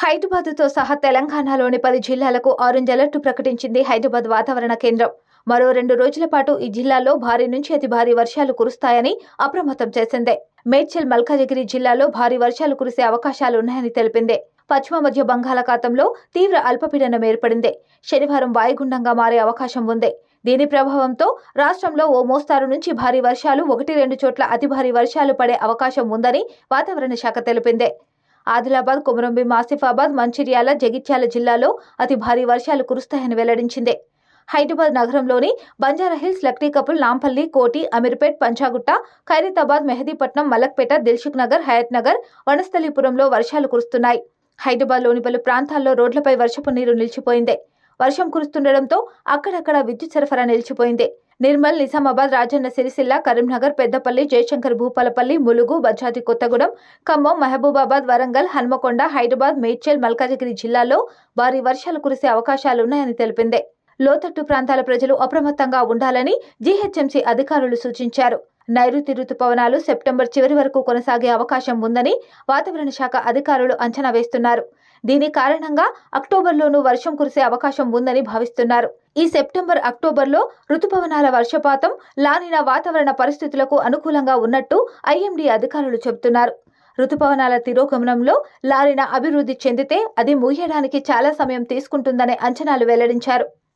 హైదరాబాద్తో సహా తెలంగాణలోని పది జిల్లాలకు ఆరెంజ్ అలర్ట్ ప్రకటించింది హైదరాబాద్ వాతావరణ కేంద్రం. మరో రెండు రోజుల పాటు ఈ జిల్లాలో భారీ నుంచి అతి భారీ వర్షాలు కురుస్తాయని అప్రమత్తం చేసింది. మేడ్చల్ మల్కాజిగిరి జిల్లాలో భారీ వర్షాలు కురిసే అవకాశాలున్నాయని తెలిపింది. పశ్చిమ మధ్య బంగాళాఖాతంలో తీవ్ర అల్పపీడనం ఏర్పడింది. శనివారం వాయుగుండంగా మారే అవకాశం ఉంది. దీని ప్రభావంతో రాష్ట్రంలో ఓ మోస్తారు నుంచి భారీ వర్షాలు ఒకటి రెండు చోట్ల అతి భారీ వర్షాలు పడే అవకాశం ఉందని వాతావరణ శాఖ తెలిపింది. ఆదిలాబాద్ కొమరంభీం ఆసిఫాబాద్ మంచిర్యాల జగిత్యాల జిల్లాలో అతి భారీ వర్షాలు కురుస్తాయని వెల్లడించింది. హైదరాబాద్ నగరంలోని బంజారాహిల్స్ లక్టీకపుల్ నాంపల్లి కోటి అమీర్పేట్ పంచాగుట్ట ఖైరతాబాద్ మెహదీపట్నం మలక్పేట దిల్షుక్ నగర్ హయత్ నగర్ వనస్థలీపురంలో వర్షాలు కురుస్తున్నాయి. హైదరాబాద్లోని పలు ప్రాంతాల్లో రోడ్లపై వర్షపు నీరు నిలిచిపోయింది. వర్షం కురుస్తుండటంతో అక్కడక్కడ విద్యుత్ సరఫరా నిలిచిపోయింది. నిర్మల్ నిజామాబాద్ రాజన్న సిరిసిల్ల కరీంనగర్ పెద్దపల్లి జయశంకర్ భూపాలపల్లి ములుగు భద్రాద్రి కొత్తగూడెం ఖమ్మం మహబూబాబాద్ వరంగల్ హన్మకొండ హైదరాబాద్ మేడ్చల్ మల్కాజిగిరి జిల్లాల్లో భారీ వర్షాలు కురిసే అవకాశాలున్నాయని తెలిపింది. లోతట్టు ప్రాంతాల ప్రజలు అప్రమత్తంగా ఉండాలని జీహెచ్ఎంసీ అధికారులు సూచించారు. నైరుతి రుతుపవనాలు సెప్టెంబర్ చివరి వరకు కొనసాగే అవకాశం ఉందని వాతావరణ శాఖ అధికారులు అంచనా వేస్తున్నారు. దీని కారణంగా అక్టోబర్లోనూ వర్షం కురిసే అవకాశం ఉందని భావిస్తున్నారు. ఈ సెప్టెంబర్ అక్టోబర్లో రుతుపవనాల వర్షపాతం లానిన వాతావరణ పరిస్థితులకు అనుకూలంగా ఉన్నట్టు ఐఎండీ అధికారులు చెబుతున్నారు. రుతుపవనాల తిరోగమనంలో లారిన అభివృద్ధి చెందితే అది ముగియడానికి చాలా సమయం తీసుకుంటుందనే అంచనాలు వెల్లడించారు.